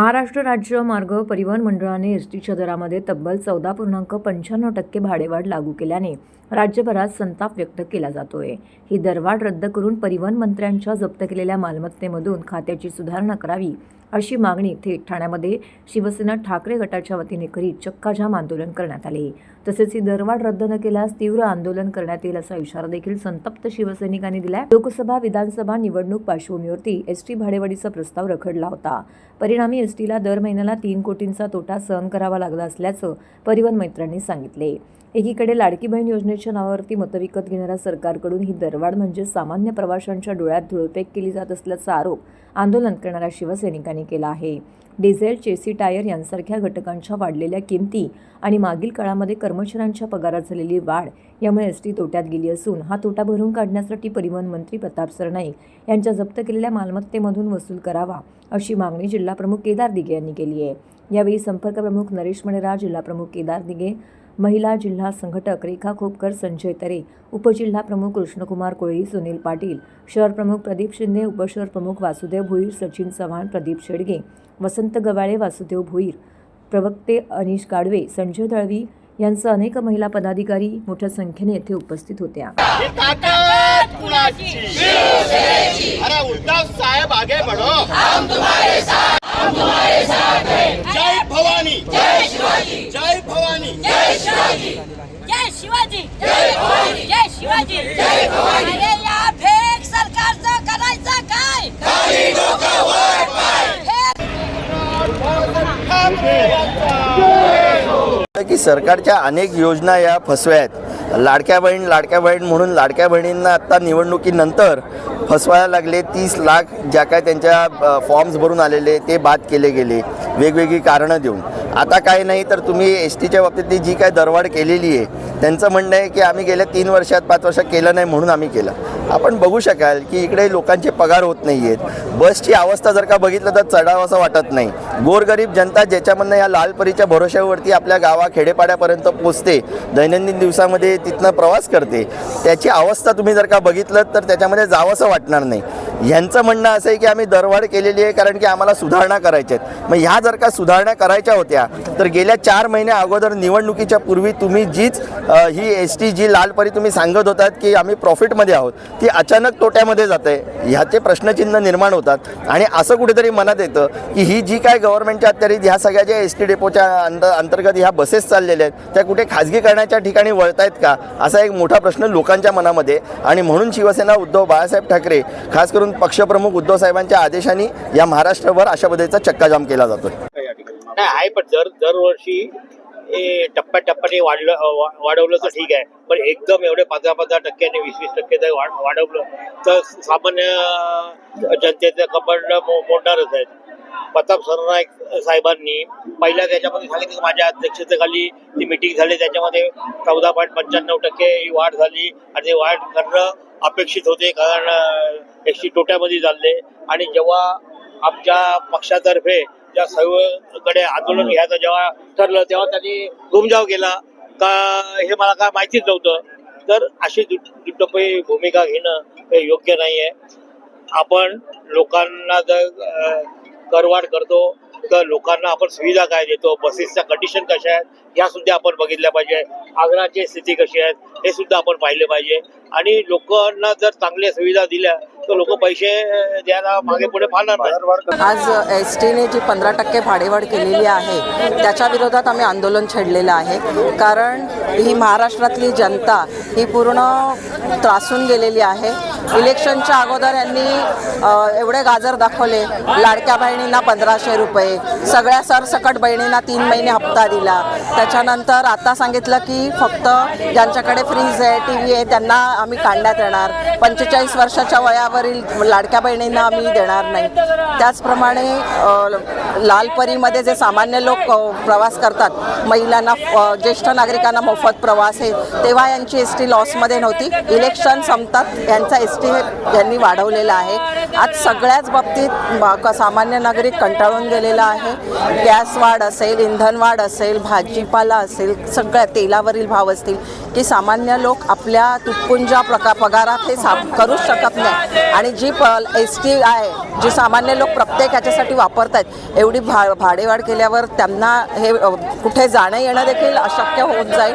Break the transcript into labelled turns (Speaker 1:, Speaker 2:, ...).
Speaker 1: महाराष्ट्र राज्य मार्ग परिवहन मंडळाने एस टीच्या दरामध्ये तब्बल चौदा पूर्णांक पंच्याण्णव टक्के भाडेवाढ लागू केल्याने राज्यभरात संताप व्यक्त केला जातोय. ही दरवाढ रद्द करून परिवहन मंत्र्यांच्या जप्त केलेल्या मालमत्तेमधून खात्याची सुधारणा करावी अशी मागणी थेट ठाण्यामध्ये शिवसेना ठाकरे गटाच्या वतीने करीत चक्काजाम आंदोलन करण्यात आले. तसेच ही दरवाढ रद्द न केल्यास तीव्र आंदोलन करण्यात येईल असा इशारा देखील संतप्त शिवसैनिकांनी दिला लोकसभा विधानसभा निवडणूक पार्श्वभूमीवरती एस टी भाडेवाढीचा प्रस्ताव रखडला होता. परिणामी एस टीला दर महिन्याला तीन कोटींचा तोटा सहन करावा लागला असल्याचं परिवहन मंत्र्यांनी सांगितले. एकीकडे लाडकी बहीण योजनेच्या नावावरती मतं विकत घेणाऱ्या सरकारकडून ही दरवाढ म्हणजे सामान्य प्रवाशांच्या डोळ्यात धुळपेक केली जात असल्याचा आरोप आंदोलन करणाऱ्या शिवसैनिकांनी केला आहे. डिझेल चेसी टायर यांसारख्या घटकांच्या वाढलेल्या किमती आणि मागील काळामध्ये कर्मचाऱ्यांच्या पगारात झालेली वाढ यामुळे एस टी तोट्यात गेली असून हा तोटा भरून काढण्यासाठी परिवहन मंत्री प्रताप सरनाईक यांच्या जप्त केलेल्या मालमत्तेमधून वसूल करावा अशी मागणी जिल्हाप्रमुख केदार दिघे यांनी केली आहे. यावेळी संपर्क प्रमुख नरेश मणेरा जिल्हाप्रमुख केदार दिघे महिला जिल्हा संघटक रेखा खोपकर संजय तरे उपजिल्हा प्रमुख कृष्णकुमार कोळी सुनील पाटील शहर प्रमुख प्रदीप शिंदे उपशहर प्रमुख वासुदेव भोईर सचिन चव्हाण प्रदीप शेडगे वसंत गवाळे वासुदेव भोईर प्रवक्ते अनिश गाडवे संजय दळवी यांसह अनेक महिला पदाधिकारी मोठ्या संख्येने येथे उपस्थित होत्या.
Speaker 2: साहेब आगे बढ़ो. हम तुम्हारे साथ हम तुम्हारे साथ हैं. जय भवानी। जय शिवाजी। जय भवानी।
Speaker 3: जय शिवाजी। जय शिवाजी। जय भवानी। जय शिवाजी। जय भवानी। अरे या फेक सरकारचं करायचं काय?
Speaker 4: की सरकारच्या अनेक योजना या फसव्या आहेत. लाडक्या बहीण लाडक्या बहीण म्हणून लाडक्या बहिणींना आत्ता निवडणुकीनंतर फसवायला लागले. तीस लाख ज्या काय त्यांच्या फॉर्म्स भरून आलेले ते बाद केले गेले. वेगवेगळी कारणं देऊन. आता काय नाही तर तुम्ही एस टीच्या बाबतीतली जी काय दरवाढ केलेली आहे त्यांचं म्हणणं आहे की आम्ही गेल्या तीन वर्षात पाच वर्षात केलं नाही म्हणून आम्ही केलं. आपण बघू शकाल की इकडे लोकांचे पगार होत नाही आहेत बसची अवस्था जर का बघितलं तर चढाव असं वाटत नाही. गोरगरीब जनता ज्याच्यामधनं या लालपरीच्या भरोश्यावरती आपल्या गावा खेडेपाड्यापर्यंत पोचते दैनंदिन दिवसामध्ये तिथनं प्रवास करते त्याची अवस्था तुम्ही जर का बघितलं तर त्याच्यामध्ये जावंसं वाटणार नाही. ह्यांचं म्हणणं असं आहे की आम्ही दरवाढ केलेली आहे कारण की आम्हाला सुधारणा करायच्या आहेत. मग ह्या जर का सुधारणा करायच्या होत्या तर गेल्या चार महिन्या अगोदर निवडणुकीच्या पूर्वी तुम्ही जीच ही एस टी जी लालपरी तुम्ही सांगत होतात की आम्ही प्रॉफिटमध्ये आहोत ती अचानक तोट्यामध्ये जाते ह्याचे प्रश्नचिन्ह निर्माण होतात. आणि असं कुठेतरी मनात येतं की ही जी काय गव्हर्नमेंटच्या अत्यारीत ह्या सगळ्या ज्या एस टी डेपोच्या अंत अंतर्गत ह्या बसेस चाललेल्या आहेत त्या कुठे खाजगीकरणाच्या ठिकाणी वळतायत आहेत का? असा एक मोठा प्रश्न लोकांच्या मनामध्ये. आणि म्हणून शिवसेना उद्धव बाळासाहेब ठाकरे खास करून पक्षप्रमुख उद्धव साहेबांच्या आदेशाने या महाराष्ट्रभर अशा पद्धतीचा चक्काजाम केला जातो
Speaker 2: नाही आहे पण दर दरवर्षी टप्प्याटप्प्याने वाढलं वाढवलं तर ठीक आहे. पण एकदम एवढे पंधरा पंधरा टक्क्याने वीस वीस टक्के जर वाढवलं तर सामान्य जनतेचं कपड मोडणारच आहेत. प्रताप सरनाईक साहेबांनी पहिल्या त्याच्यामध्ये सांगितलं की माझ्या अध्यक्षतेखाली ती मिटिंग झाली. त्याच्यामध्ये चौदा पॉईंट पंच्याण्णव टक्के ही वाढ झाली. आणि ते वाढ करणं अपेक्षित होते कारण एसटी तोट्यामध्ये चालले. आणि जेव्हा आमच्या पक्षातर्फे ज्या सर्वकडे आंदोलन घ्यायचं जेव्हा ठरलं तेव्हा त्यांनी घुमजाव केला. का हे मला काय माहितीच नव्हतं. तर अशी दुट दुटप्पी भूमिका घेणं हे योग्य नाही आहे आपण लोकांना जर करवाढ करतो तर लोकांना आपण सुविधा काय देतो? बसेसच्या कंडिशन कशा आहेत? ह्या सुद्धा आपण बघितल्या पाहिजे. आग्राची स्थिती कशी आहे? हे सुद्धा आपण पाहिले पाहिजे. आणि लोकांना जर चांगल्या सुविधा दिल्या तर लोक पैसे द्यायला मागे पुढे पाहणार नाही.
Speaker 5: आज एस टीने जी पंधरा टक्के भाडेवाढ केलेली आहे त्याच्या विरोधात आम्ही आंदोलन छेडलेलं आहे. कारण ही महाराष्ट्रातली जनता ही पूर्ण त्रासून गेलेली आहे. इलेक्शनच्या अगोदर यांनी एवढे गाजर दाखवले. लाडक्या बहिणींना पंधराशे रुपये. सगळ्या सरसकट बहिणींना तीन महिने हप्ता दिला. त्याच्यानंतर आता सांगितलं की फक्त ज्यांच्याकडे फ्रीज आहे टी व्ही आहे त्यांना आम्ही काढण्यात येणार. पंचेचाळीस वर्षाच्या वयावरील लाडक्या बहिणींना आम्ही देणार नाही. त्याचप्रमाणे लालपरीमध्ये जे सामान्य लोक प्रवास करतात महिलांना ज्येष्ठ नागरिकांना मोफत प्रवास आहे तेव्हा यांची एस टी लॉसमध्ये नव्हती. इलेक्शन संपतात यांचा एस टी यांनी वाढवलेलं आहे आज सगळ्याच बाबतीत क- सामान्य नागरिक कंटाळून गेलेला आहे. गॅस वाढ असेल इंधन वाढ असेल भाजीपाला असेल सगळ्या तेलावरील भाव असतील की सामान्य लोक आपल्या तुटपुंजा प्रका पगारात हे सा करूच शकत नाही. आणि जी प एस टी आहे जी सामान्य लोक प्रत्येक ह्याच्यासाठी वापरत आहेत एवढी भा भाडेवाढ केल्यावर त्यांना हे कुठे जाणं येणं देखील अशक्य होऊन जाईल.